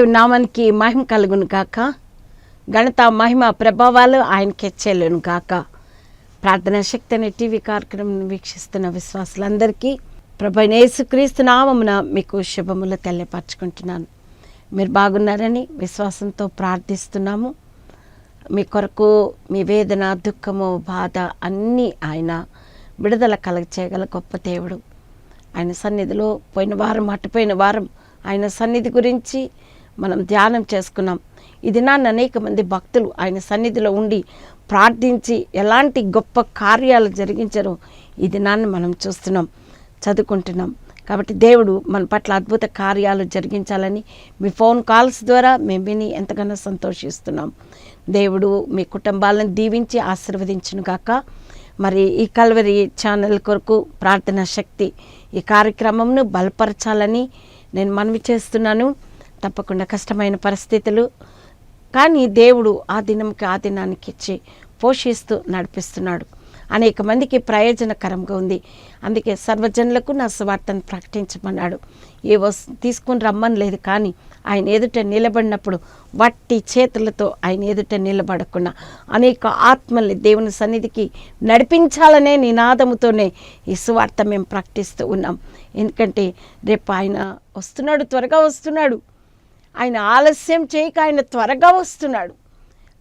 దేవుని నామానికి మహిమ కలుగును గాక. గణత మహిమ ప్రభావాలు ఆయనకి చెల్లును గాక. ప్రార్థన శక్తి అనే టీవీ కార్యక్రమం వీక్షిస్తున్న విశ్వాసులందరికీ ప్రభు యేసుక్రీస్తు నామమున మీకు శుభములు తెలియపరచుకుంటున్నాను. మీరు బాగున్నారని విశ్వాసంతో ప్రార్థిస్తున్నాము. మీ కొరకు మీ వేదన దుఃఖము బాధ అన్నీ ఆయన విడుదల కలగ చేయగల గొప్ప దేవుడు. ఆయన సన్నిధిలో పోయిన వారం అటుపోయిన వారం ఆయన సన్నిధి గురించి మనం ధ్యానం చేసుకున్నాం. ఇది నాన్న అనేక మంది భక్తులు ఆయన సన్నిధిలో ఉండి ప్రార్థించి ఎలాంటి గొప్ప కార్యాలు జరిగించారో ఇది నాన్న మనం చూస్తున్నాం చదువుకుంటున్నాం. కాబట్టి దేవుడు మన పట్ల అద్భుత కార్యాలు జరిగించాలని మీ ఫోన్ కాల్స్ ద్వారా మేము విని ఎంతగానో సంతోషిస్తున్నాం. దేవుడు మీ కుటుంబాలను దీవించి ఆశీర్వదించును గాక. మరి ఈ కల్వరి ఛానల్ కొరకు ప్రార్థన శక్తి ఈ కార్యక్రమంను బలపరచాలని నేను మనవి చేస్తున్నాను. తప్పకుండా కష్టమైన పరిస్థితులు. కానీ దేవుడు ఆ దినంకి ఆ దినానికి ఇచ్చి పోషిస్తూ నడిపిస్తున్నాడు. అనేక మందికి ప్రయోజనకరంగా ఉంది. అందుకే సర్వజనులకు నా స్వార్థను ప్రకటించమన్నాడు. ఏ వస్తు తీసుకుని రమ్మని లేదు కానీ ఆయన ఎదుట నిలబడినప్పుడు వట్టి చేతులతో ఆయన ఎదుట నిలబడకుండా అనేక ఆత్మల్ని దేవుని సన్నిధికి నడిపించాలనే నినాదముతోనే ఈ సువార్త మేము ప్రకటిస్తూ ఉన్నాం. ఎందుకంటే రేపు ఆయన వస్తున్నాడు త్వరగా వస్తున్నాడు. ఆయన ఆలస్యం చేయక ఆయన త్వరగా వస్తున్నాడు.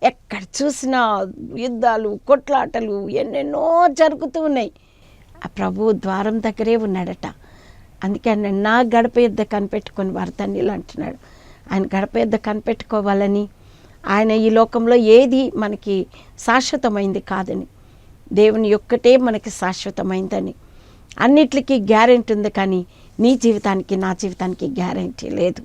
ఎక్కడ చూసినా యుద్ధాలు కొట్లాటలు ఎన్నెన్నో జరుగుతూ ఉన్నాయి. ఆ ప్రభు ద్వారం దగ్గరే ఉన్నాడట. అందుకే ఆయన నా గడప యుద్ధ కనిపెట్టుకొని వార్తన్నీళ్ళు అంటున్నాడు. ఆయన గడప యుద్ధ కనిపెట్టుకోవాలని ఆయన ఈ లోకంలో ఏది మనకి శాశ్వతమైంది కాదని దేవుని ఒక్కటే మనకి శాశ్వతమైందని. అన్నిటికీ గ్యారెంటీ ఉంది కానీ నీ జీవితానికి నా జీవితానికి గ్యారెంటీ లేదు.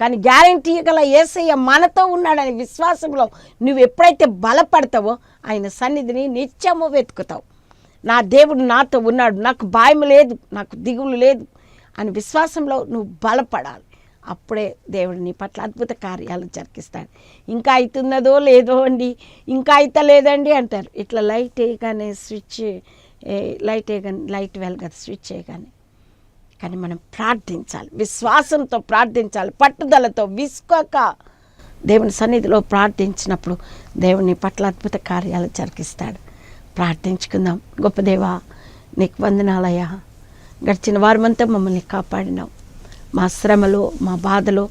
కానీ గ్యారెంటీ గల ఏసయ్య మనతో ఉన్నాడనే విశ్వాసంలో నువ్వు ఎప్పుడైతే బలపడతావో ఆయన సన్నిధిని నిత్యము వెతుకుతావు. నా దేవుడు నాతో ఉన్నాడు. నాకు భయం లేదు. నాకు దిగులు లేదు అని విశ్వాసంలో నువ్వు బలపడాలి. అప్పుడే దేవుడు నీ పట్ల అద్భుత కార్యాలు జరిగిస్తాడు. ఇంకా అవుతున్నదో లేదో అండి. ఇంకా అయితే లేదండి అంటారు. ఇట్లా లైట్ వేయగానే స్విచ్ లైట్ వేయగానే లైట్ వెలగదు స్విచ్ వేయగానే. కానీ మనం ప్రార్థించాలి. విశ్వాసంతో ప్రార్థించాలి. పట్టుదలతో విసుకోక దేవుని సన్నిధిలో ప్రార్థించినప్పుడు దేవుని పట్ల అద్భుత కార్యాలు జరిగిస్తాడు. ప్రార్థించుకుందాం. గొప్ప దేవా నీకు వందనాలయ్యా. గడిచిన వారమంతా మమ్మల్ని కాపాడినావు. మా శ్రమలో మా బాధలో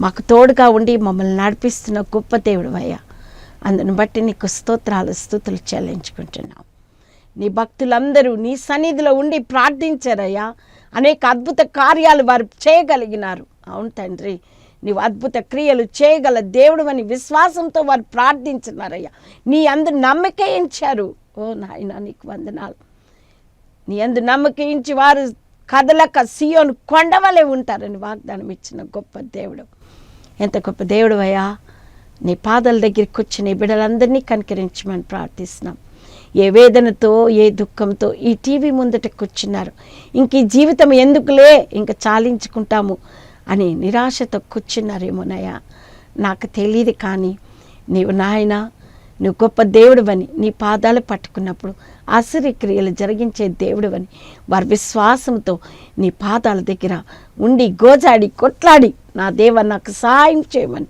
మాకు తోడుగా ఉండి మమ్మల్ని నడిపిస్తున్న గొప్ప దేవుడు అయ్యా. అందుని బట్టి నీకు స్తోత్రాలు స్థుతులు చెల్లించుకుంటున్నాం. నీ భక్తులందరూ నీ సన్నిధిలో ఉండి ప్రార్థించారయ్యా. అనేక అద్భుత కార్యాలు వారు చేయగలిగినారు. అవును తండ్రి నీవు అద్భుత క్రియలు చేయగల దేవుడు అని విశ్వాసంతో వారు ప్రార్థించినారయ్యా. నీ అందు నమ్మకయించారు ఓ నాయన నీకు వందనాలు. నీ అందు నమ్మకించి వారు కదలక సియోను కొండవలే ఉంటారని వాగ్దానం ఇచ్చిన గొప్ప దేవుడు. ఎంత గొప్ప దేవుడు అయ్యా. నీ పాదాల దగ్గరికి వచ్చి నీ బిడ్డలందరినీ కనికరించమని ప్రార్థిస్తున్నాం. ఏ వేదనతో ఏ దుఃఖంతో ఈ టీవీ ముందట కూర్చున్నారు ఇంక ఈ జీవితం ఎందుకులే ఇంక చాలించుకుంటాము అని నిరాశతో కూర్చున్నారేమోనయ్యా నాకు తెలియదు కానీ నీవు నాయన నువ్వు గొప్ప దేవుడువని నీ పాదాలు పట్టుకున్నప్పుడు ఆశ్చర్యక్రియలు జరిగించే దేవుడువని వారి విశ్వాసంతో నీ పాదాల దగ్గర ఉండి గోజాడి కొట్లాడి నా దేవ నాకు సహాయం చేయమని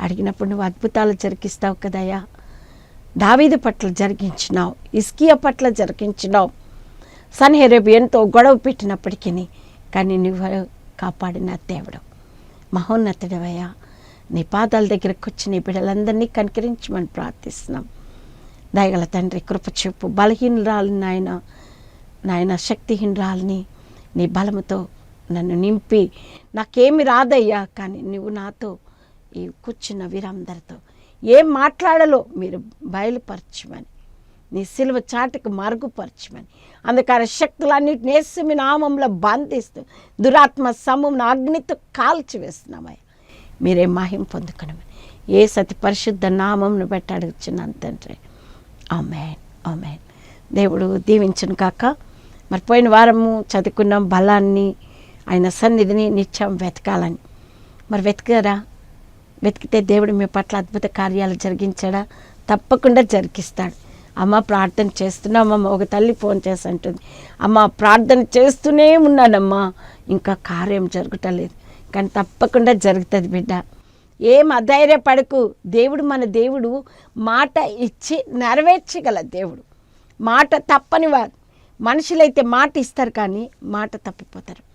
అడిగినప్పుడు నువ్వు అద్భుతాలు జరిగిస్తావు కదయ్యా దావీదు పట్ల జరిగించినావు ఇస్కియా పట్ల జరిగించినావు సన్హెరేబు ఎంతో గొడవ పెట్టినప్పటికీ కానీ నువ్వు కాపాడిన దేవుడు. మహోన్నతుడవయ్యా నీ పాదాల దగ్గరకు వచ్చి నీ బిడ్డలందరినీ కనికరించమని ప్రార్థిస్తున్నాం. దయగల తండ్రి కృప చెప్పు బలహీనరాలు నాయన నాయన శక్తిహీనరాలని నీ బలముతో నన్ను నింపి నాకేమి రాదయ్యా కానీ నువ్వు నాతో ఈ కూర్చున్న వీరందరితో ఏం మాట్లాడాలో మీరు బయలుపరచమని. నీ సిలువ చాటుకు మరుగుపరచమని. అందుకని శక్తులన్నిటిని వేసి మీ నామంలో బంధిస్తూ దురాత్మ సమూహం అగ్నితో కాల్చి వేస్తున్నామయ్యా మీరే మహిం పొందుకునమని. ఏ సతి పరిశుద్ధ నామంను బట్టి అడుగుచున్నాను తండ్రి. ఆమెన్. దేవుడు దీవించను కాక మరి పోయిన వారము చదువుకున్నాం బలాన్ని ఆయన సన్నిధిని నిత్యం వెతకాలని. మరి వెతకరా? వెతికితే దేవుడు మీ పట్ల అద్భుత కార్యాలు జరిగించాడా? తప్పకుండా జరిగిస్తాడు. అమ్మ ప్రార్థన చేస్తున్నామమ్మ ఒక తల్లి ఫోన్ చేసి అంటుంది. అమ్మ ప్రార్థన చేస్తూనే ఉన్నానమ్మా. ఇంకా కార్యం జరగటం లేదు కానీ తప్పకుండా జరుగుతుంది బిడ్డ. ఏం అధైర్యపడకు. దేవుడు మన దేవుడు మాట ఇచ్చి నెరవేర్చగల దేవుడు. మాట తప్పని వారు. మనుషులైతే మాట ఇస్తారు కానీ మాట తప్పిపోతారు.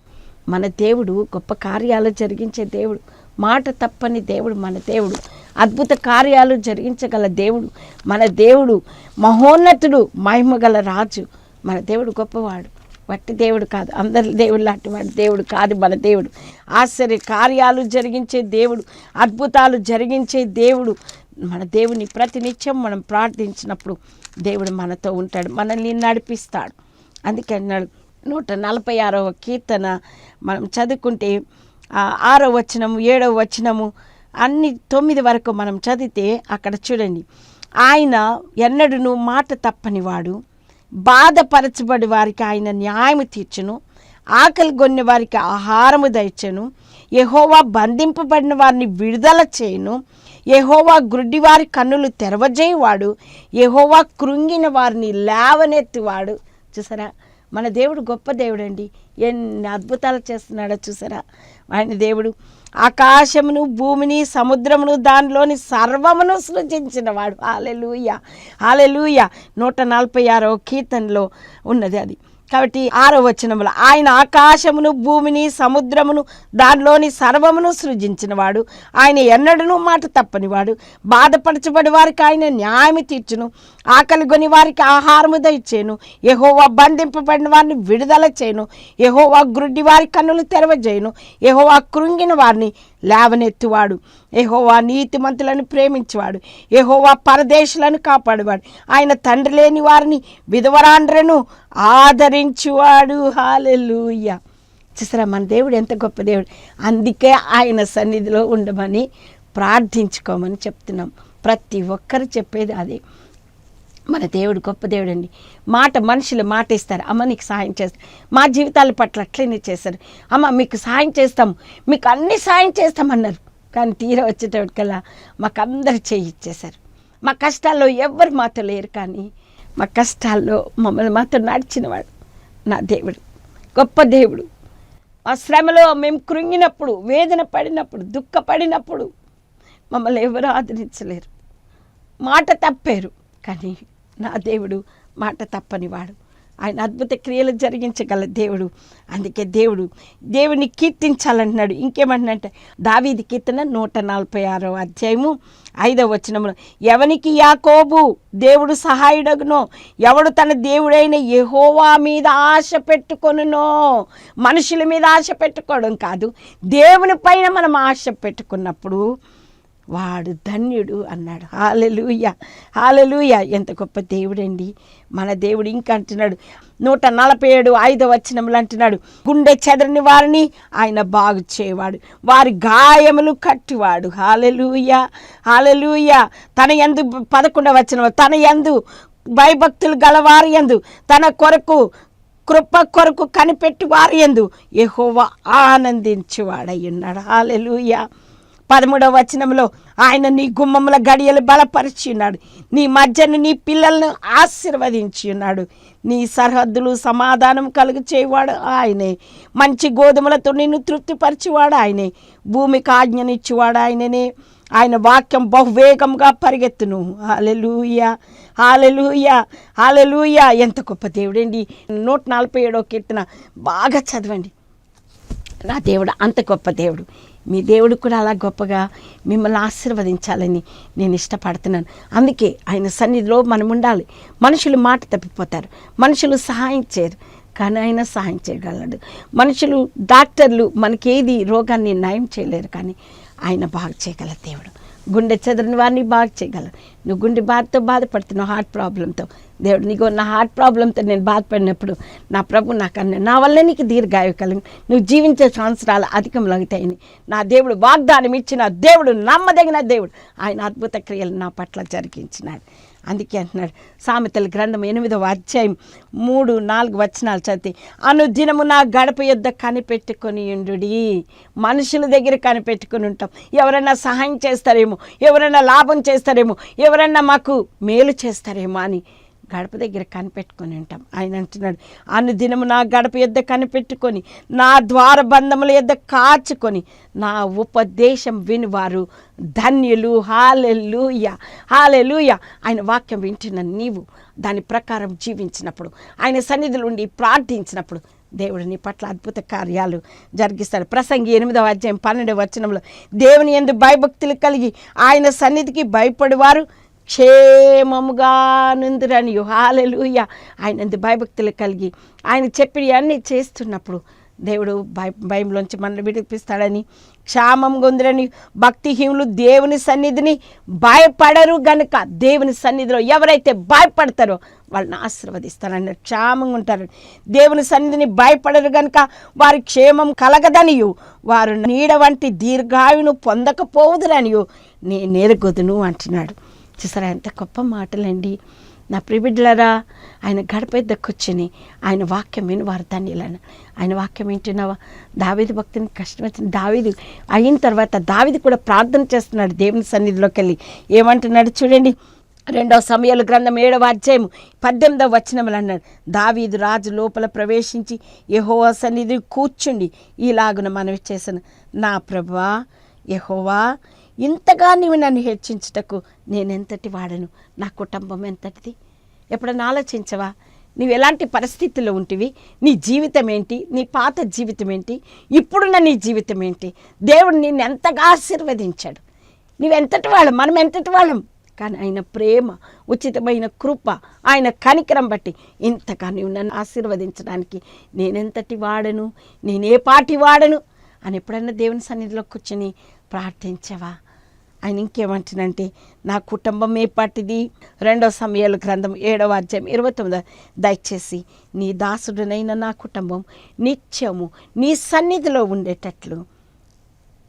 మన దేవుడు గొప్ప కార్యాలు జరిగించే దేవుడు. మాట తప్పని దేవుడు మన దేవుడు. అద్భుత కార్యాలు జరిగించగల దేవుడు. మన దేవుడు మహోన్నతుడు మహిమగల రాజు. మన దేవుడు గొప్పవాడు. వట్టి దేవుడు కాదు అందరి దేవుడు లాంటి వాడి దేవుడు కాదు మన దేవుడు. ఆశ్చర్య కార్యాలు జరిగించే దేవుడు అద్భుతాలు జరిగించే దేవుడు. మన దేవుని ప్రతినిత్యం మనం ప్రార్థించినప్పుడు దేవుడు మనతో ఉంటాడు మనల్ని నడిపిస్తాడు. అందుకే అన్నాడు నూట నలభై ఆరవ కీర్తన మనం చదువుకుంటే ఆరో వచనము ఏడవ వచనము అన్ని తొమ్మిది వరకు మనం చదివితే అక్కడ చూడండి. ఆయన ఎన్నడూను మాట తప్పనివాడు బాధపరచబడి వారికి ఆయన న్యాయము తీర్చును ఆకలి గొన్ని వారికి ఆహారము దయచను ఎహోవా బంధింపబడిన వారిని విడుదల చేయను ఎహోవా గ్రుడ్డి వారి కన్నులు తెరవజేయవాడు ఎహోవా కృంగిన వారిని లేవనెత్తివాడు. చూసారా? మన దేవుడు గొప్ప దేవుడు అండి ఎన్ని అద్భుతాలు చేస్తున్నాడో చూసారా? ఆయన దేవుడు ఆకాశమును భూమిని సముద్రమును దానిలోని సర్వమును సృజించినవాడు. హాలెలూయ హాలెలూయ నూట నలభై ఆరో కీర్తనలో ఉన్నది అది. కాబట్టి ఆరో వచనములు ఆయన ఆకాశమును భూమిని సముద్రమును దానిలోని సర్వమును సృజించినవాడు. ఆయన ఎన్నడూ మాట తప్పనివాడు. బాధపరచబడి వారికి ఆయన న్యాయం తీర్చును. ఆకలి కొని వారికి ఆహారము దయచేను. ఎహోవా బంధింపబడిన వారిని విడుదల చేయను ఎహోవా గ్రుడ్డి వారి కన్నులు తెరవజేయను. ఎహోవా కృంగిన వారిని లేవనెత్తువాడు. ఎహోవా నీతిమంతులను ప్రేమించేవాడు. ఎహోవా పరదేశులను కాపాడువాడు. ఆయన తండ్రి లేని వారిని విధవరాండ్రను ఆదరించువాడు. హాలెలుయ్య చూసారా మన దేవుడు ఎంత గొప్ప దేవుడు. అందుకే ఆయన సన్నిధిలో ఉండమని ప్రార్థించుకోమని చెప్తున్నాం. ప్రతి ఒక్కరు చెప్పేది అదే. మన దేవుడు గొప్ప దేవుడు అండి మాట మనుషులు మాట ఇస్తారు అమ్మ నీకు సాయం చేస్తారు మా జీవితాల పట్ల అట్లనే చేశారు అమ్మ మీకు సాయం చేస్తాం. మీకు అన్ని సాయం చేస్తామన్నారు కానీ తీర వచ్చేటప్పటికల్లా మాకు అందరు చేయి ఇచ్చేశారు. మా కష్టాల్లో ఎవ్వరు మాతో లేరు కానీ మా కష్టాల్లో మమ్మల్ని మాతో నడిచినవాడు నా దేవుడు. గొప్ప దేవుడు. మా శ్రమలో మేము కృంగినప్పుడు వేదన పడినప్పుడు దుఃఖపడినప్పుడు మమ్మల్ని ఎవరు ఆదరించలేరు. మాట తప్పారు. కానీ నా దేవుడు మాట తప్పనివాడు. ఆయన అద్భుత క్రియలు జరిగించగల దేవుడు. అందుకే దేవుడు దేవుని కీర్తించాలంటున్నాడు. ఇంకేమంటున్నట్టే దావీది కీర్తన నూట నలభై ఆరో అధ్యాయము ఐదవ వచనంలో ఎవనికి యాకోబు దేవుడు సహాయుడగునో ఎవడు తన దేవుడైన యహోవా మీద ఆశ పెట్టుకొనునో మనుషుల మీద ఆశ పెట్టుకోవడం కాదు. దేవుని పైన మనం ఆశ పెట్టుకున్నప్పుడు వాడు ధన్యుడు అన్నాడు. Hallelujah hallelujah. ఎంత గొప్ప దేవుడండి. మన దేవుడు ఇంకా అంటున్నాడు. నూట నలభై ఏడు ఐదో వచనములు అంటున్నాడు. గుండె చెదరని వారిని ఆయన బాగు చేయవాడు వారి గాయములు కట్టివాడు. Hallelujah hallelujah. తన ఎందు పదకొండవ వచనం తన ఎందు భయభక్తులు గలవారి ఎందు తన కొరకు కృప కొరకు కనిపెట్టి వారి ఎందు యెహోవా ఆనందించేవాడై ఉన్నాడు. హాలెలూయ. పదమూడవ వచనంలో ఆయన నీ గుమ్మముల గడియలు బలపరిచి ఉన్నాడు నీ మధ్యను నీ పిల్లలను ఆశీర్వదించి ఉన్నాడు నీ సరిహద్దులు సమాధానం కలుగు చేయవాడు ఆయనే. మంచి గోధుమలతో నిన్ను తృప్తిపరిచేవాడు ఆయనే. భూమికి ఆజ్ఞనిచ్చేవాడు ఆయననే. ఆయన వాక్యం బహువేగంగా పరిగెత్తును. హాలెలూయ హాలెలూయ హాలెలూయ ఎంత గొప్ప దేవుడండి. నూట నలభై ఏడో కీర్తన బాగా చదవండి. నా దేవుడు అంత గొప్ప దేవుడు. మీ దేవుడు కూడా అలా గొప్పగా మిమ్మల్ని ఆశీర్వదించాలని నేను ఇష్టపడుతున్నాను. అందుకే ఆయన సన్నిధిలో మనం ఉండాలి. మనుషులు మాట తప్పిపోతారు. మనుషులు సహాయం చేయరు. కానీ ఆయన సహాయం చేయగలడు. మనుషులు డాక్టర్లు మనకేది రోగాన్ని నయం చేయలేరు కానీ ఆయన బాగు చేయగల దేవుడు. గుండె చెదరని వారిని బాగు చేయగలరు నువ్వు గుండె బాధతో బాధపడుతున్నావు హార్ట్ ప్రాబ్లంతో దేవుడు నీకు నా హార్ట్ ప్రాబ్లంతో నేను బాధపడినప్పుడు నా ప్రభు నాకు అన్న నా వల్ల నీకు దీర్ఘాయు కలిగి నువ్వు జీవించే సంవత్సరాలు అధికంలవుతాయని నా దేవుడు వాగ్దానం ఇచ్చిన దేవుడు నమ్మదగిన దేవుడు ఆయన అద్భుత క్రియలు నా పట్ల జరిగించినాడు. అందుకే అంటున్నాడు. సామెతల గ్రంథం ఎనిమిదవ అధ్యాయం మూడు నాలుగు వచనాలు చదివి అనుదినము నా గడప యొద్ద కనిపెట్టుకొని ఉండుడి. మనుషుల దగ్గర కనిపెట్టుకొని ఉంటాం. ఎవరైనా సహాయం చేస్తారేమో ఎవరైనా లాభం చేస్తారేమో ఎవరైనా మాకు మేలు చేస్తారేమో అని గడప దగ్గర కనిపెట్టుకొని ఉంటాం. ఆయన అంటున్నాడు అనుదినము నా గడప యొద్ద కనిపెట్టుకొని నా ద్వార బంధముల యొద్ద కాచుకొని నా ఉపదేశం వినివారు ధన్యులు. Hallelujah hallelujah. ఆయన వాక్యం వింటున్న నీవు దాని ప్రకారం జీవించినప్పుడు ఆయన సన్నిధిలో ఉండి ప్రార్థించినప్పుడు దేవుడు నీ పట్ల అద్భుత కార్యాలు జరిగిస్తాడు. ప్రసంగి ఎనిమిదవ అధ్యాయం పన్నెండవ వచనంలో దేవుని ఎందు భయభక్తులు కలిగి ఆయన సన్నిధికి భయపడేవారు క్షేమముగా నుందురని హాలెలుయ. ఆయన భయభక్తులు కలిగి ఆయన చెప్పి అన్నీ చేస్తున్నప్పుడు దేవుడు భయ భయంలోంచి మనల్ని విడిపిస్తాడని క్షామం గొందిరని భక్తిహీనులు దేవుని సన్నిధిని భయపడరు గనుక దేవుని సన్నిధిలో ఎవరైతే భయపడతారో వాళ్ళని ఆశీర్వదిస్తారని క్షేమంగా ఉంటారు. దేవుని సన్నిధిని భయపడరు గనుక వారి క్షేమం కలగదనియు. వారు నీడ వంటి దీర్ఘాయును పొందకపోవుదురనియు. నేను ఎరుగుదును అంటున్నాడు. చూసారా? ఎంత గొప్ప మాటలండి. నా ప్రిబిడ్లరా ఆయన గడపై కూర్చుని ఆయన వాక్యం విని వారు ధన్యులను. ఆయన వాక్యం వింటున్నావా? దావిది భక్తిని కష్టం వచ్చింది. దావిది అయిన తర్వాత దావిది కూడా ప్రార్థన చేస్తున్నాడు దేవుని సన్నిధిలోకి వెళ్ళి ఏమంటున్నాడు చూడండి. రెండవ సమయాలు గ్రంథం ఏడవ అధ్యాయము పద్దెనిమిదవ వచనములు అన్నాడు. దావీదు రాజు లోపల ప్రవేశించి యహోవా సన్నిధి కూర్చుండి ఈలాగున మనవి చేశాను. నా ప్రభా యహోవా ఇంతగా నీవు నన్ను హెచ్చించుటకు నేనెంతటి వాడను? నా కుటుంబం ఎంతటిది? ఎప్పుడన్నా ఆలోచించవా? నువ్వు ఎలాంటి పరిస్థితుల్లో ఉంటివి? నీ జీవితం ఏంటి? నీ పాత జీవితం ఏంటి? ఇప్పుడున్న నీ జీవితం ఏంటి? దేవుడు నిన్ను ఎంతగా ఆశీర్వదించాడు. నువ్వెంతటి వాళ్ళం మనం ఎంతటి వాళ్ళం? కానీ ఆయన ప్రేమ ఉచితమైన కృప ఆయన కనికరం బట్టి ఇంతగా నువ్వు నన్ను ఆశీర్వదించడానికి నేనెంతటి వాడను? నేనే పాటి వాడను? అని ఎప్పుడన్నా దేవుని సన్నిధిలో కూర్చొని ప్రార్థించవా? ఆయన ఇంకేమంటున్నంటే నా కుటుంబం ఏ పాటిది రెండవ సమయాల గ్రంథం ఏడవ అధ్యాయం ఇరవై తొమ్మిది. దయచేసి నీ దాసుడునైన నా కుటుంబం నిత్యము నీ సన్నిధిలో ఉండేటట్లు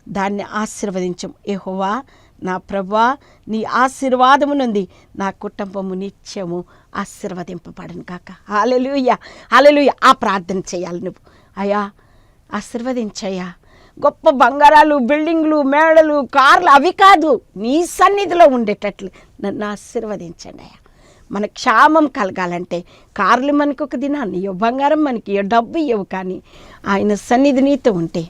దాన్ని ఆశీర్వదించం. ఏహోవా నా ప్రభా నీ ఆశీర్వాదము నుండి నా కుటుంబము నిత్యము ఆశీర్వదింపబడను కాక హాలెలుయ హాలెలుయ ఆ ప్రార్థన చేయాలి నువ్వు. అయ్యా ఆశీర్వదించయ్యా. గొప్ప బంగారాలు బిల్డింగ్లు మేడలు కార్లు అవి కాదు నీ సన్నిధిలో ఉండేటట్లు నన్ను ఆశీర్వదించండి అయ్యా. మన క్షామం కలగాలంటే కార్లు మనకు ఒక దినాన్ని ఇవ్వ బంగారం మనకి ఇవ్వ డబ్బు ఇవ్వవు కానీ ఆయన సన్నిధి నీతో ఉంటే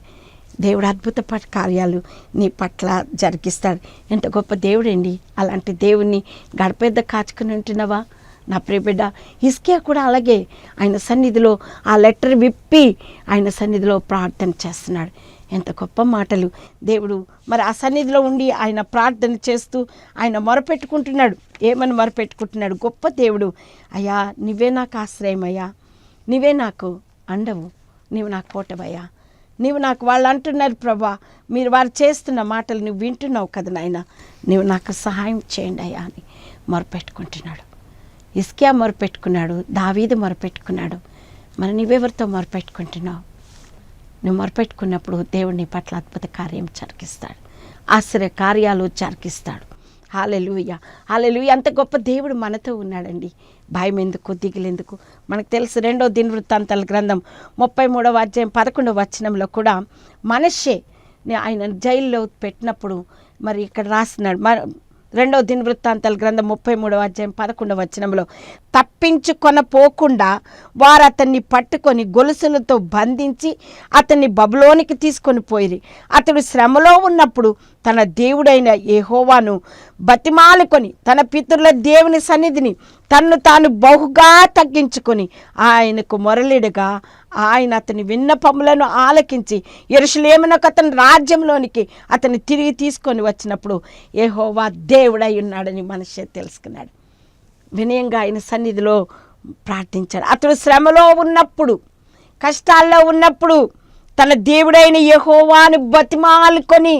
దేవుడు అద్భుత కార్యాలు నీ పట్ల జరిగిస్తాడు. ఎంత గొప్ప దేవుడండి. అలాంటి దేవుణ్ణి గడపెద్ద కాచుకుని ఉంటున్నావా? నా ప్రియబిడ్డ ఇస్కియా కూడా అలాగే ఆయన సన్నిధిలో ఆ లెటర్ విప్పి ఆయన సన్నిధిలో ప్రార్థన చేస్తున్నాడు. ఎంత గొప్ప మాటలు. దేవుడు మరి ఆ సన్నిధిలో ఉండి ఆయన ప్రార్థన చేస్తూ ఆయన మొరపెట్టుకుంటున్నాడు. ఏమని మొరపెట్టుకుంటున్నాడు? గొప్ప దేవుడు. అయ్యా నువ్వే నాకు ఆశ్రయమయ్యా. నువ్వే నాకు అండవు. నీవు నాకు కోటవయ్యా నీవు నాకు వాళ్ళు అంటున్నారు ప్రభా. మీరు వారు చేస్తున్న మాటలు నువ్వు వింటున్నావు కదా నాయన. నువ్వు నాకు సహాయం చేయండి అయ్యా అని మొరపెట్టుకుంటున్నాడు. ఇస్కియా మొరపెట్టుకున్నాడు. దావీదు మొరపెట్టుకున్నాడు. మరి నువ్వెవరితో మొరపెట్టుకుంటున్నావు? నువ్వు మొరపెట్టుకున్నప్పుడు దేవుడు నీ పట్ల అద్భుత కార్యం చరికిస్తాడు ఆశ్చర్య కార్యాలు చరికిస్తాడు హాలెలుయ హాలెలుయ అంత గొప్ప దేవుడు మనతో ఉన్నాడండి. భయం ఎందుకు? దిగులెందుకు మనకు తెలుసు రెండో దినవృత్తాంతాల గ్రంథం ముప్పై మూడవ అధ్యాయం పదకొండవ వచనంలో కూడా మనషే ఆయన జైల్లో పెట్టినప్పుడు మరి ఇక్కడ రాస్తున్నాడు. రెండవ దిన వృత్తాంతాల గ్రంథం ముప్పై మూడవ అధ్యాయం పదకొండవ వచనంలో తప్పించుకొన పోకుండా వారు అతన్ని పట్టుకొని గొలుసులతో బంధించి అతన్ని బబులోనికి తీసుకొని పోయిరి. అతడు శ్రమలో ఉన్నప్పుడు తన దేవుడైన ఏహోవాను బతిమాలుకొని తన పితరుల దేవుని సన్నిధిని తన్ను తాను బహుగా తగ్గించుకొని ఆయనకు మొరలిడగా ఆయన అతని విన్నపములను ఆలకించి ఎరుషులేమునకు అతని రాజ్యంలోనికి అతన్ని తిరిగి తీసుకొని వచ్చినప్పుడు ఏహోవా దేవుడై ఉన్నాడని మనిషి తెలుసుకున్నాడు. వినయంగా ఆయన సన్నిధిలో ప్రార్థించాడు. అతడు శ్రమలో ఉన్నప్పుడు కష్టాల్లో ఉన్నప్పుడు తన దేవుడైన యహోవాను బతిమాలుకొని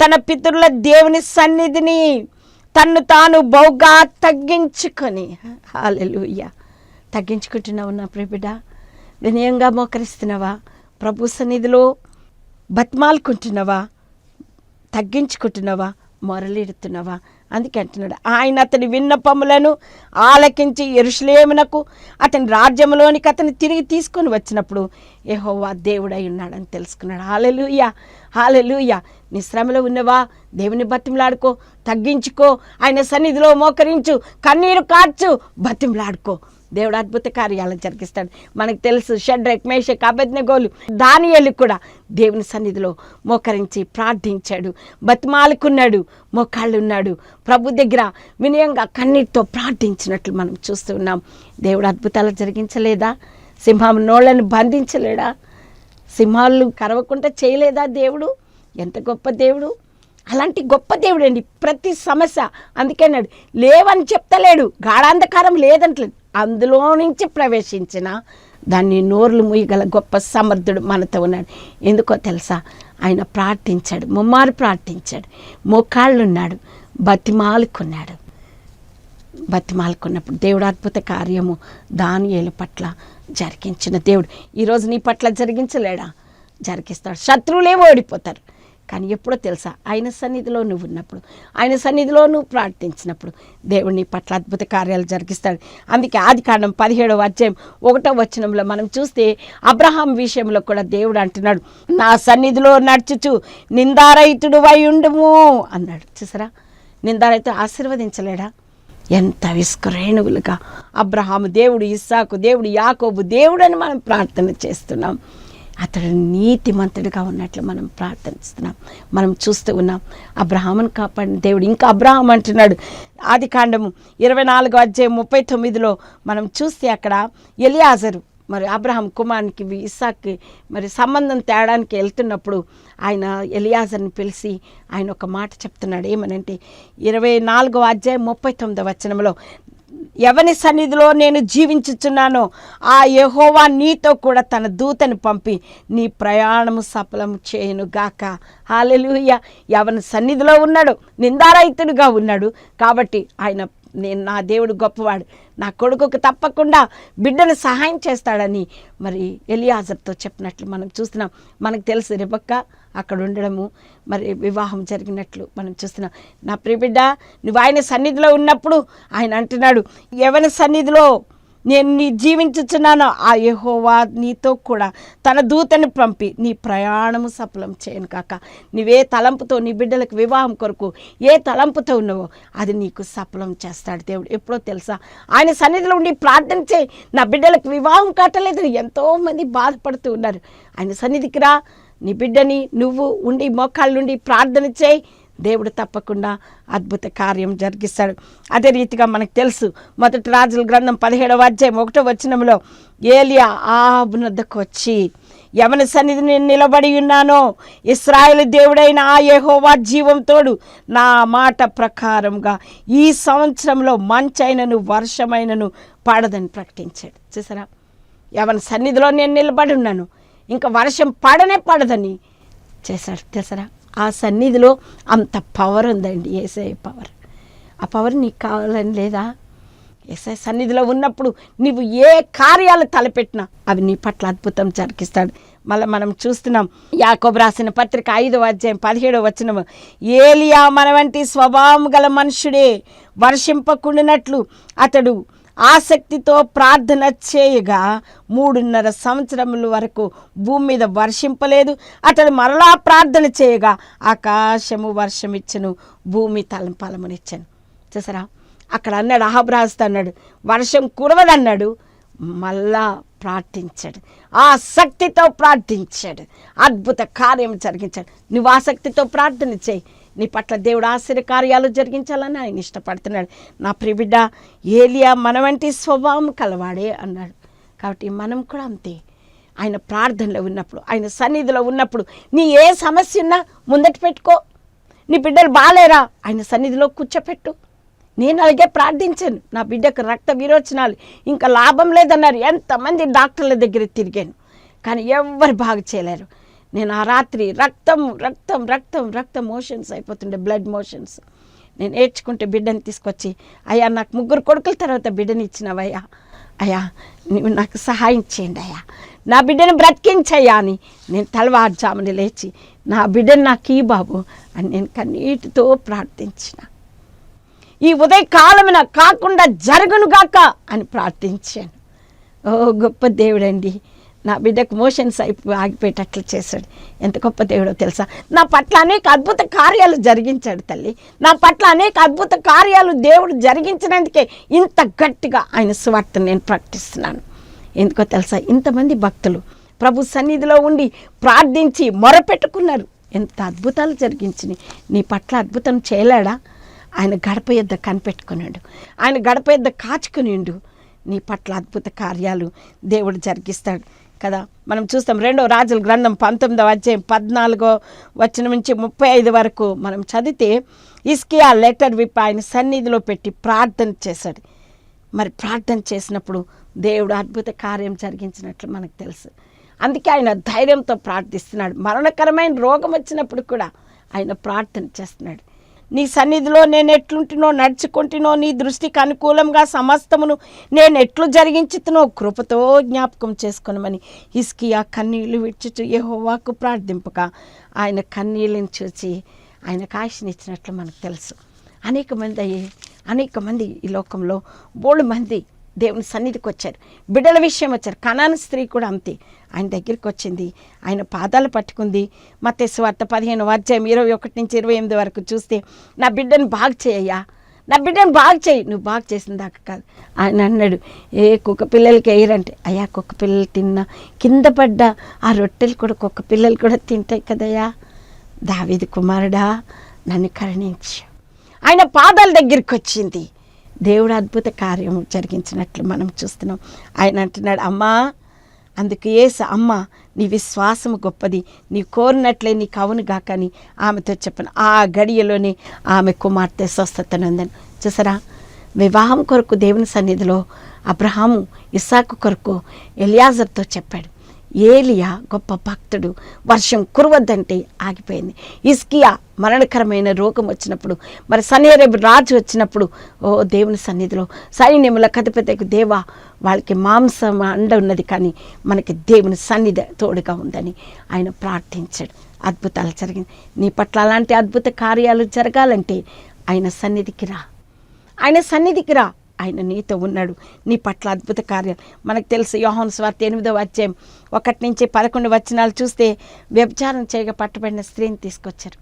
తన పితరుల దేవుని సన్నిధిని తన్ను తాను బౌగా తగ్గించుకొని. హాలెలుయ్య తగ్గించుకుంటున్నావు నా ప్రియబిడ్డ. వినయంగా మోకరిస్తున్నావా? ప్రభు సన్నిధిలో బతిమాలుకుంటున్నావా? తగ్గించుకుంటున్నావా? మొరలిడుతున్నావా? అందుకే అంటున్నాడు ఆయన అతని విన్నపములను ఆలకించి ఎరుషులేమునకు అతని రాజ్యంలోనికి అతని తిరిగి తీసుకొని వచ్చినప్పుడు ఏహోవా దేవుడై ఉన్నాడని తెలుసుకున్నాడు. Hallelujah hallelujah. నీ శ్రమలో ఉన్నవా? దేవుని బతిమలాడుకో తగ్గించుకో. ఆయన సన్నిధిలో మోకరించు కన్నీరు కార్చు బతిమలాడుకో. దేవుడు అద్భుత కార్యాలను జరిగిస్తాడు. మనకు తెలుసు షడ్రక్ మేషక్ అభజ్ఞగోలు దానియలు కూడా దేవుని సన్నిధిలో మోకరించి ప్రార్థించాడు. బతిమాలుకున్నాడు మోకాళ్ళు ఉన్నాడు ప్రభు దగ్గర వినయంగా కన్నీటితో ప్రార్థించినట్లు మనం చూస్తున్నాం. దేవుడు అద్భుతాలు జరిగించలేదా? సింహం నోళ్ళను బంధించలేడా? సింహాలు కరవకుండా చేయలేదా దేవుడు? ఎంత గొప్ప దేవుడు? అలాంటి గొప్ప దేవుడు అండి ప్రతి సమస్య అందుకేనాడు లేవని చెప్తలేడు గాఢాంధకారం లేదంటలేదు. అందులో నుంచి ప్రవేశించిన దాన్ని నోర్లు మూయగల గొప్ప సమర్థుడు మనతో ఉన్నాడు. ఎందుకో తెలుసా? ఆయన ప్రార్థించాడు ముమ్మారు ప్రార్థించాడు మోకాళ్ళున్నాడు బతిమాలుకున్నాడు. బతిమాలుకున్నప్పుడు దేవుడు అద్భుత కార్యము దానియేలు పట్ల జరిగించిన దేవుడు. ఈరోజు నీ పట్ల జరిగించలేడా? జరిగిస్తాడు. శత్రువులే ఓడిపోతారు. కానీ ఎప్పుడో తెలుసా? ఆయన సన్నిధిలో నువ్వు ఉన్నప్పుడు ఆయన సన్నిధిలో నువ్వు ప్రార్థించినప్పుడు దేవుడు నీ పట్ల అద్భుత కార్యాలు జరిగిస్తాడు. అందుకే ఆది కాండం పదిహేడవ అధ్యాయం ఒకటో వచనంలో మనం చూస్తే అబ్రహాం విషయంలో కూడా దేవుడు అంటున్నాడు నా సన్నిధిలో నడుచుచు నిందారహితుడు వై ఉండుము అన్నాడు. చూసారా? నిందారైతే ఆశీర్వదించలేడా? ఎంత విస్కరేణువులుగా. అబ్రహాము దేవుడు ఇస్సాకు దేవుడు యాకోబు దేవుడు అని మనం ప్రార్థన చేస్తున్నాం. అతడు నీతిమంతుడిగా ఉన్నట్లు మనం ప్రార్థిస్తున్నాం మనం చూస్తూ ఉన్నాం అబ్రహామును కాపాడిన దేవుడు ఇంకా అబ్రహాం అంటున్నాడు. ఆది కాండము ఇరవై నాలుగు అధ్యాయం ముప్పై తొమ్మిదిలో మనం చూస్తే అక్కడ ఎలియాజరు మరి అబ్రహం కుమార్కి ఇస్సాక్కి మరి సంబంధం తేడానికి వెళ్తున్నప్పుడు ఆయన ఎలియాజర్ని పిలిచి ఆయన ఒక మాట చెప్తున్నాడు. ఏమనంటే ఇరవై నాలుగో అధ్యాయం ముప్పై తొమ్మిదో వచనంలో ఎవని సన్నిధిలో నేను జీవించుచున్నానో ఆ యహోవా నీతో కూడా తన దూతని పంపి నీ ప్రయాణము సఫలం చేయను గాక. హాలెలూయ. ఎవని సన్నిధిలో ఉన్నాడు? నిందారహితుడుగా ఉన్నాడు. కాబట్టి ఆయన నేను నా దేవుడు గొప్పవాడు. నా కొడుకుకు తప్పకుండా బిడ్డను సహాయం చేస్తాడని మరి ఎలియాజర్తో చెప్పినట్లు మనం చూస్తున్నాం. మనకు తెలుసు రిబక్క అక్కడ ఉండడము మరి వివాహం జరిగినట్లు మనం చూస్తున్నాం. నా ప్రియబిడ్డ నువ్వు ఆయన సన్నిధిలో ఉన్నప్పుడు ఆయన అంటున్నాడు ఎవరి సన్నిధిలో నేను నీ జీవించుచున్నాను. ఆ యహోవా నీతో కూడా. తన దూతని పంపి నీ ప్రయాణము సఫలం చేయను కాక. నువ్వే తలంపుతో నీ బిడ్డలకు వివాహం కొరకు ఏ తలంపుతో ఉన్నావో అది నీకు సఫలం చేస్తాడు దేవుడు. ఎప్పుడో తెలుసా? ఆయన సన్నిధిలో ఉండి ప్రార్థన చేయి. నా బిడ్డలకు వివాహం కట్టలేదు ఎంతోమంది బాధపడుతూ ఉన్నారు. ఆయన సన్నిధికి రా. నీ బిడ్డని నువ్వు ఉండి మోకాళ్ళుండి ప్రార్థన చేయి. దేవుడు తప్పకుండా అద్భుత కార్యం జరిగిస్తాడు. అదే రీతిగా మనకు తెలుసు మొదటి రాజుల గ్రంథం పదిహేడవ అధ్యాయం ఒకటో వచనంలో ఏలియా ఆబునద్దకు వచ్చి ఎవరి సన్నిధి నేను నిలబడి ఉన్నానో? ఇస్రాయేల్ దేవుడైన ఆ యహోవా జీవంతోడు నా మాట ప్రకారంగా ఈ సంవత్సరంలో మంచైనను వర్షమైనను పడదని ప్రకటించాడు. చూసారా? ఎవరి సన్నిధిలో నేను నిలబడి ఉన్నాను ఇంకా వర్షం పడనే పడదని చేశాడు. తెలుసరా? ఆ సన్నిధిలో అంత పవర్ ఉందండి ఏసఐ పవర్ ఆ పవర్ నీకు కావాలని లేదా? ఏసఐ సన్నిధిలో ఉన్నప్పుడు నీవు ఏ కార్యాలు తలపెట్టినా అవి నీ పట్ల అద్భుతం జరిగిస్తాడు. మళ్ళీ మనం చూస్తున్నాం యాకోబు రాసిన పత్రిక ఐదవ అధ్యాయం పదిహేడవ వచ్చినము ఏలియా మన వంటి స్వభావం గల మనుషుడే వర్షింపకుండినట్లు అతడు ఆసక్తితో ప్రార్థన చేయగా మూడున్నర సంవత్సరముల వరకు భూమి మీద వర్షింపలేదు. అతడు మరలా ప్రార్థన చేయగా ఆకాశము వర్షమిచ్చను భూమి తలంపలమునిచ్చాను. చూసారా? అక్కడ అన్నాడు అహబ్రాస్తు అన్నాడు వర్షం కురవదన్నాడు మళ్ళా ప్రార్థించాడు. ఆసక్తితో ప్రార్థించాడు అద్భుత కార్యం జరిగించాడు. నువ్వు ఆసక్తితో ప్రార్థన చేయి నీ పట్ల దేవుడు ఆశ్చర్య కార్యాలు జరిగించాలని ఆయన ఇష్టపడుతున్నాడు. నా ప్రిబిడ్డ ఏలియా మన వంటి స్వభావం కలవాడే అన్నాడు. కాబట్టి మనం కూడా అంతే. ఆయన ప్రార్థనలో ఉన్నప్పుడు ఆయన సన్నిధిలో ఉన్నప్పుడు నీ ఏ సమస్య ఉన్నా ముందట పెట్టుకో. నీ బిడ్డలు బాలేరా? ఆయన సన్నిధిలో కూర్చోపెట్టు. నేను అలాగే ప్రార్థించాను. నా బిడ్డకు రక్త విరోచనాలు ఇంకా లాభం లేదన్నారు. ఎంతమంది డాక్టర్ల దగ్గర తిరిగాను. కానీ ఎవ్వరు బాగు చేయలేరు. నేను ఆ రాత్రి రక్తం రక్తం రక్తం రక్తం మోషన్స్ అయిపోతుండే బ్లడ్ మోషన్స్ నేను ఏడ్చుకుంటే బిడ్డని తీసుకొచ్చి అయ్యా నాకు ముగ్గురు కొడుకుల తర్వాత బిడ్డని ఇచ్చినవయ్యా. అయ్యా నువ్వు నాకు సహాయం చేయండి అయ్యా. నా బిడ్డను బ్రతికించయ్యా అని నేను తలవారుజామున లేచి నా బిడ్డను నాకు ఈ బాబు అని నేను కన్నీటితో ప్రార్థించిన. ఈ ఉదయకాలమున కాకుండా జరుగునుగాక అని ప్రార్థించాను. ఓ గొప్ప దేవుడండి. నా బిడ్డకు మోషన్స్ అయిపో ఆగిపోయేటట్లు చేశాడు. ఎంత గొప్ప దేవుడో తెలుసా? నా పట్ల అనేక అద్భుత కార్యాలు జరిగించాడు తల్లి. నా పట్ల అనేక అద్భుత కార్యాలు దేవుడు జరిగించినందుకే ఇంత గట్టిగా ఆయన సువార్తను నేను ప్రకటిస్తున్నాను. ఎందుకో తెలుసా? ఇంతమంది భక్తులు ప్రభు సన్నిధిలో ఉండి ప్రార్థించి మొరపెట్టుకున్నారు. ఎంత అద్భుతాలు జరిగించినాయి నీ పట్ల అద్భుతం చేయలేడా? ఆయన గడప యొద్ద కనిపెట్టుకున్నాడు. ఆయన గడప యొద్ద కాచుకునిండు. నీ పట్ల అద్భుత కార్యాలు దేవుడు జరిగిస్తాడు. కదా? మనం చూస్తాం రెండో రాజుల గ్రంథం పంతొమ్మిదవ అధ్యాయం పద్నాలుగో వచ్చిన నుంచి ముప్పై ఐదు వరకు మనం చదివితే ఇస్కియా లెటర్ విప్ ఆయన సన్నిధిలో పెట్టి ప్రార్థన చేశాడు. మరి ప్రార్థన చేసినప్పుడు దేవుడు అద్భుత కార్యం జరిగించినట్లు మనకు తెలుసు. అందుకే ఆయన ధైర్యంతో ప్రార్థిస్తున్నాడు. మరణకరమైన రోగం వచ్చినప్పుడు కూడా ఆయన ప్రార్థన చేస్తున్నాడు. నీ సన్నిధిలో నేను ఎట్లుంటినో నడుచుకుంటునో నీ దృష్టికి అనుకూలంగా సమస్తమును నేను ఎట్లు జరిగించుతునో కృపతో జ్ఞాపకం చేసుకునమని ఇస్కియా కన్నీళ్ళు విడ్చుచు యహోవాకు ప్రార్థింపక ఆయన కన్నీళ్ళని చూసి ఆయనకు ఆశనిచ్చినట్లు మనకు తెలుసు. అనేక మంది అయ్యి అనేక మంది ఈ లోకంలో బోళ్ళు మంది దేవుని సన్నిధికి వచ్చారు. బిడ్డల విషయం వచ్చారు. కణాను స్త్రీ కూడా అంతే. ఆయన దగ్గరికి వచ్చింది. ఆయన పాదాలు పట్టుకుంది. మత స్వార్థ పదిహేను అధ్యాయం ఇరవై ఒకటి నుంచి ఇరవై ఎనిమిది వరకు చూస్తే నా బిడ్డను బాగు చేయయ్యా. నా బిడ్డను బాగు చేయి. నువ్వు బాగు చేసిన దాకా కాదు. ఆయన అన్నాడు ఏ కుక్క పిల్లలకి వేయరంటే అయ్యా కుక్క పిల్లలు తిన్నా. కింద పడ్డ ఆ రొట్టెలు కూడా కుక్క పిల్లలు కూడా తింటాయి కదయ్యా. దావిది కుమారుడా నన్ను కరుణించు. ఆయన పాదాల దగ్గరికి వచ్చింది. దేవుడు అద్భుత కార్యం జరిగించినట్లు మనం చూస్తున్నాం. ఆయన అంటున్నాడు అమ్మా అందుకు ఏసు అమ్మ నీ విశ్వాసము గొప్పది. నీ కోరినట్లే నీకు అవును గాకని ఆమెతో చెప్పను. ఆ గడియలోనే ఆమె కుమార్తె స్వస్థతనుందని చూసారా? వివాహం కొరకు దేవుని సన్నిధిలో అబ్రహాము ఇస్సాకు కొరకు ఎలియాజర్తో చెప్పాడు. ఏలియా గొప్ప భక్తుడు. వర్షం కురవద్దంటే ఆగిపోయింది. ఇస్కియా మరణకరమైన రోగం వచ్చినప్పుడు మరి సనేరేబు రాజు వచ్చినప్పుడు ఓ దేవుని సన్నిధిలో సైన్యముల కథపతికి దేవా వాళ్ళకి మాంసం అండ ఉన్నది కానీ మనకి దేవుని సన్నిధి తోడుగా ఉందని ఆయన ప్రార్థించాడు. అద్భుతాలు జరిగింది నీ పట్ల అలాంటి అద్భుత కార్యాలు జరగాలంటే ఆయన సన్నిధికి రా. ఆయన సన్నిధికి రా. ఆయన నీతో ఉన్నాడు. నీ పట్ల అద్భుత కార్యాలు మనకు తెలుసు యోహన్ స్వార్థ ఎనిమిదో అధ్యాయం ఒకటి నుంచి పదకొండు వచనాలు చూస్తే వ్యభిచారం చేయగా పట్టబడిన స్త్రీని తీసుకొచ్చారు.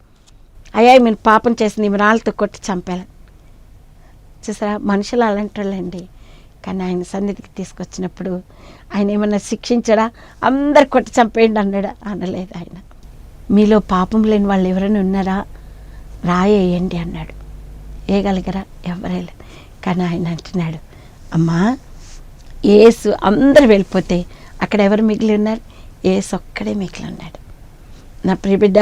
అయ్యా మీరు పాపం చేసింది ఈమె రాళ్ళతో కొట్టి చంపాలి చూసారా మనుషులు అలాంటి వాళ్ళండి. కానీ ఆయన సన్నిధికి తీసుకొచ్చినప్పుడు ఆయన ఏమన్నా శిక్షించడా? అందరు కొట్టి చంపేయండి అన్నాడా. అనలేదు ఆయన. మీలో పాపం లేని వాళ్ళు ఎవరైనా ఉన్నారా? రాయేయండి అన్నాడు. వేయగలిగరా ఎవరైనా. కానీ ఆయన అంటున్నాడు అమ్మా ఏసు అందరు వెళ్ళిపోతే అక్కడ ఎవరు మిగిలి ఉన్నారు? ఏసు ఒక్కడే మిగిలి ఉన్నాడు. నా ప్రియబిడ్డ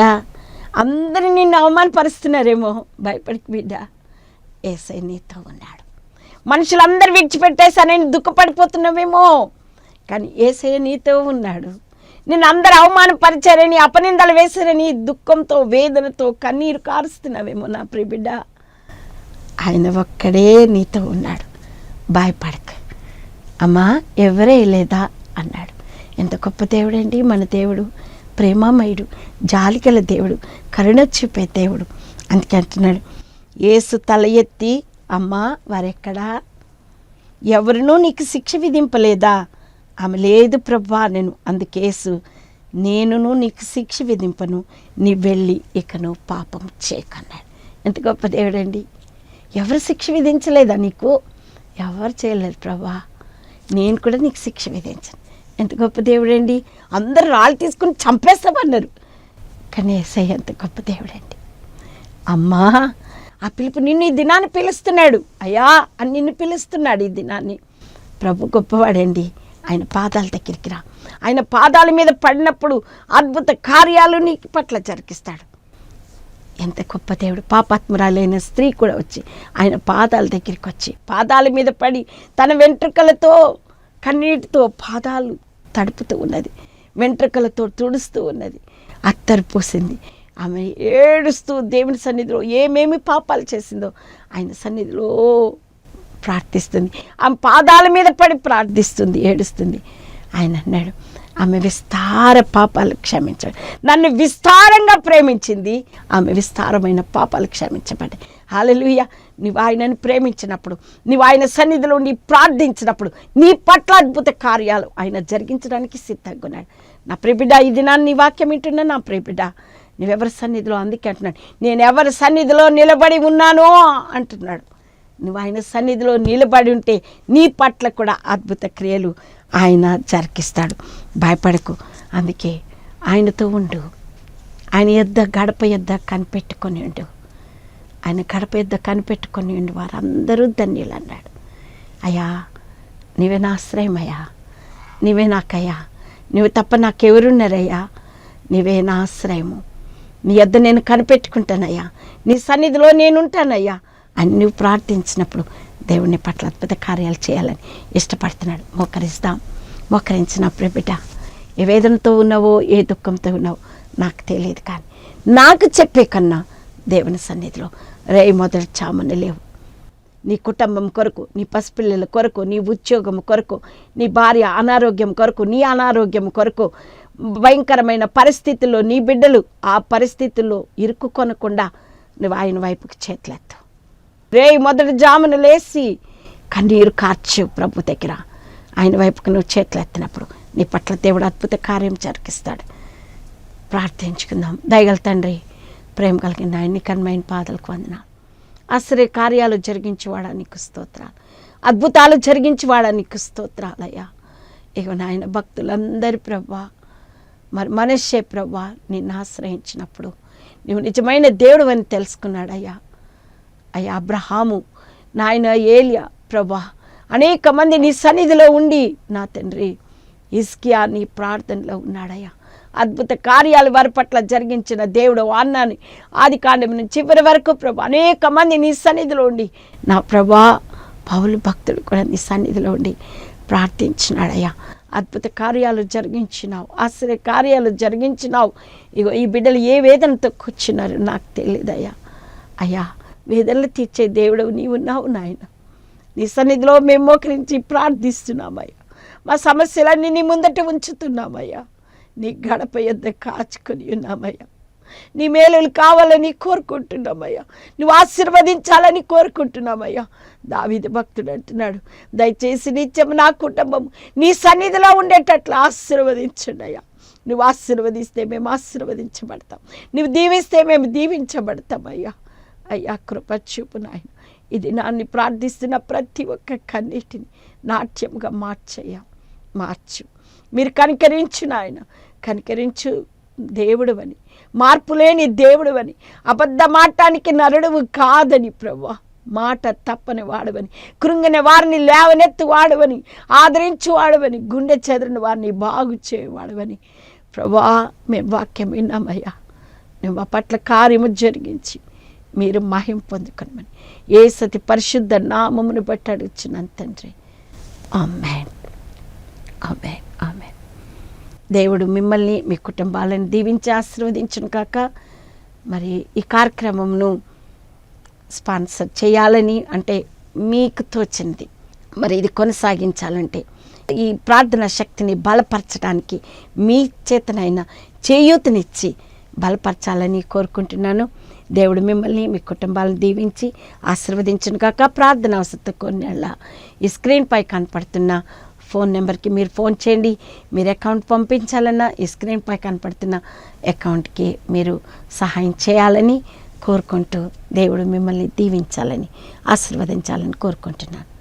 అందరూ నిన్ను అవమానపరుస్తున్నారేమో. భయపడికి బిడ్డ. ఏసై నీతో ఉన్నాడు. మనుషులందరూ విడిచిపెట్టేసానని దుఃఖపడిపోతున్నావేమో. కానీ ఏసై నీతో ఉన్నాడు. నిన్ను అందరు అవమానపరిచారని అపనిందలు వేశారని దుఃఖంతో వేదనతో కన్నీరు కారుస్తున్నావేమో నా ప్రియబిడ్డ. బిడ్డ ఆయన ఒక్కడే నీతో ఉన్నాడు. భయపడక. అమ్మా ఎవరే లేదా? అన్నాడు. ఎంత గొప్ప దేవుడండి మన దేవుడు. ప్రేమామయుడు జాలికల దేవుడు కరుణ చూపే దేవుడు. అందుకే అంటున్నాడు ఏసు తల ఎత్తి అమ్మా వారెక్కడా? ఎవరినూ నీకు శిక్ష విధింపలేదా? ఆమె లేదు ప్రభా నేను. అందుకేసు నేనును నీకు శిక్ష విధింపను. నీ వెళ్ళి ఇకను పాపం చేయకన్నాడు ఎంత గొప్ప దేవుడండి. ఎవరు శిక్ష విధించలేదా నీకు? ఎవరు చేయలేదు ప్రభా. నేను కూడా నీకు శిక్ష విధించను. ఎంత గొప్ప దేవుడండి. అందరు రాళ్ళు తీసుకుని చంపేస్తామన్నారు. కానీ ఎస్ఐ ఎంత గొప్ప దేవుడండి. అమ్మా ఆ పిలుపు నిన్ను ఈ దినాన్ని పిలుస్తున్నాడు. అయ్యా అని నిన్ను పిలుస్తున్నాడు ఈ దినాన్ని. ప్రభు గొప్పవాడండి. ఆయన పాదాల దగ్గరికి రా. ఆయన పాదాల మీద పడినప్పుడు అద్భుత కార్యాలు నీ పట్ల జరిగిస్తాడు. ఎంత గొప్ప దేవుడు. పాపాత్మురాలైన స్త్రీ కూడా వచ్చి ఆయన పాదాల దగ్గరికి వచ్చి పాదాల మీద పడి తన వెంట్రుకలతో కన్నీటితో పాదాలు తడుపుతూ ఉన్నది. వెంట్రుకలతో తుడుస్తూ ఉన్నది. అత్తరు పోసింది. ఆమె ఏడుస్తూ దేవుని సన్నిధిలో ఏమేమి పాపాలు చేసిందో ఆయన సన్నిధిలో ప్రార్థిస్తుంది. ఆమె పాదాల మీద పడి ప్రార్థిస్తుంది ఏడుస్తుంది. ఆయన అన్నాడు ఆమె విస్తార పాపాలు క్షమించండి. నన్ను విస్తారంగా ప్రేమించింది ఆమె విస్తారమైన పాపాలు క్షమించబడ్డాయి. హాలెలుయ నువ్వు ఆయనను ప్రేమించినప్పుడు నువ్వు ఆయన సన్నిధిలో ఉండి ప్రార్థించినప్పుడు నీ పట్ల అద్భుత కార్యాలు ఆయన జరిగించడానికి సిద్ధంగా ఉన్నాడు. నా ప్రేబిడ్డ ఈ దినాన్ని నీ వాక్యం వింటున్నా నా ప్రేబిడ్డ నువ్వెవరి సన్నిధిలో? అందుకే అంటున్నాడు నేను ఎవరి సన్నిధిలో నిలబడి ఉన్నానో అంటున్నాడు. నువ్వు ఆయన సన్నిధిలో నిలబడి ఉంటే నీ పట్ల కూడా అద్భుత క్రియలు ఆయన జరికిస్తాడు భయపడకు. అందుకే ఆయనతో ఉండు. ఆయన యొద్ద గడప యొద్ద కనిపెట్టుకొని ఉండు. ఆయన గడప యొద్ద కనిపెట్టుకొని ఉండి. వారందరూ ధన్యులు అన్నాడు అయ్యా నీవే నా ఆశ్రయం అయ్యా నీవే నాకయ్యా. నువ్వు తప్ప నాకెవరున్నారయ్యా? నీవే నా ఆశ్రయము. నీ యొద్ద నేను కనిపెట్టుకుంటానయ్యా. నీ సన్నిధిలో నేను ఉంటానయ్యా అని నువ్వు ప్రార్థించినప్పుడు దేవుని పట్ల అద్భుత కార్యాలు చేయాలని ఇష్టపడుతున్నాడు. మోకరిస్తాం. మోకరించినప్పుడు బిడ్డ ఏ వేదనతో ఉన్నావో ఏ దుఃఖంతో ఉన్నావో నాకు తెలియదు కానీ నాకు చెప్పే కన్నా దేవుని సన్నిధిలో రే మొదటి చామని లేవు. నీ కుటుంబం కొరకు నీ పసిపిల్లల కొరకు నీ ఉద్యోగం కొరకు నీ భార్య అనారోగ్యం కొరకు నీ అనారోగ్యం కొరకు భయంకరమైన పరిస్థితుల్లో నీ బిడ్డలు ఆ పరిస్థితుల్లో ఇరుక్కుకొనకుండా నువ్వు ఆయన వైపుకి చేతులెత్తావు రే మొదటి జామున లేచి కన్నీరు కార్చు ప్రభు దగ్గర. ఆయన వైపుకు నువ్వు చేతులు ఎత్తినప్పుడు నీ పట్ల దేవుడు అద్భుత కార్యం జరిగిస్తాడు. ప్రార్థించుకుందాం. దయగల తండ్రి ప్రేమ కలిగిన ఆయన్ని కన్మైన పాదలకు వందనాలు. ఆశ్చర్య కార్యాలు జరిగించేవాడా నీకు స్తోత్రాలు? అద్భుతాలు జరిగించేవాడా నీకు స్తోత్రాలయ్యా ఇక నాయన భక్తులందరి ప్రభా మరి మనిషే ప్రభా నిన్ను ఆశ్రయించినప్పుడు నువ్వు నిజమైన దేవుడు అని తెలుసుకున్నాడయ్యా అయ్యా అబ్రహాము నాయన ఏలియా ప్రభా అనేక మంది నీ సన్నిధిలో ఉండి నా తండ్రి ఇస్కియా నీ ప్రార్థనలో ఉన్నాడయ్యా. అద్భుత కార్యాలు వారి పట్ల జరిగించిన దేవుడు అన్నాని ఆది కాండం నుంచి చివరి వరకు ప్రభా అనేక మంది నీ సన్నిధిలో ఉండి నా ప్రభా పౌలు భక్తుడు కూడా నీ సన్నిధిలో ఉండి ప్రార్థించినాడయ్యా. అద్భుత కార్యాలు జరిగించినావు ఆశ్చర్య కార్యాలు జరిగించినావు. ఇగో ఈ బిడ్డలు ఏ వేదనతో కూర్చున్నారు నాకు తెలియదయ్యా. అయ్యా వేదనలు తీర్చే దేవుడు నీవున్నావు నాయన. నీ సన్నిధిలో మేము మోకరించి ప్రార్థిస్తున్నామయ్యా. మా సమస్యలన్నీ నీ ముందట ఉంచుతున్నామయ్యా. నీ గడప యొద్ద కాచుకొని ఉన్నామయ్యా. నీ మేలులు కావాలని కోరుకుంటున్నామయ్యా. నువ్వు ఆశీర్వదించాలని కోరుకుంటున్నామయ్యా. దావిది భక్తుడు అంటున్నాడు దయచేసి నిత్యం నా కుటుంబం నీ సన్నిధిలో ఉండేటట్లు ఆశీర్వదించండి అయ్యా నువ్వు ఆశీర్వదిస్తే మేము ఆశీర్వదించబడతాం. నువ్వు దీవిస్తే మేము దీవించబడతామయ్యా. అయ్యా కృప చూపు నాయన. ఇది నాన్ని ప్రార్థిస్తున్న ప్రతి ఒక్క కన్నీటిని నాట్యంగా మార్చయ్యా మార్చు. మీరు కనికరించు నాయన కనికరించు దేవుడు అని మార్పు లేని దేవుడు అని అబద్ధ మాటానికి నరుడువు కాదని ప్రభా మాట తప్పని వాడవని. కృంగిన వారిని లేవనెత్తు వాడవని. ఆదరించు వాడవని. గుండె చెదరిన వారిని బాగు చేయవాడవని ప్రభా మేము వాక్యం విన్నామయ్యా. నువ్వు మా పట్ల కార్యము జరిగించి మీరు మహిం పొందుకొనమని ఏ సతి పరిశుద్ధ నామమును బట్టి అడుగుచున్నాను తండ్రి. ఆమెన్. ఆమెన్. ఆమెన్. దేవుడు మిమ్మల్ని మీ కుటుంబాలను దీవించి ఆశీర్వదించను కాక మరి ఈ కార్యక్రమంను స్పాన్సర్ చేయాలని అంటే మీకు తోచింది మరి ఇది కొనసాగించాలంటే ఈ ప్రార్థన శక్తిని బలపరచడానికి మీ చేతనైనా చేయూతనిచ్చి బలపరచాలని కోరుకుంటున్నాను. దేవుడు మిమ్మల్ని మీ కుటుంబాలను దీవించి ఆశీర్వదించను కాక ప్రార్థన అవసరం కొన్నేళ్ళ ఈ స్క్రీన్పై కనపడుతున్న ఫోన్ నెంబర్కి మీరు ఫోన్ చేయండి. మీరు అకౌంట్ పంపించాలన్నా ఈ స్క్రీన్పై కనపడుతున్న అకౌంట్కి మీరు సహాయం చేయాలని కోరుకుంటూ దేవుడు మిమ్మల్ని దీవించాలని ఆశీర్వదించాలని కోరుకుంటున్నాను.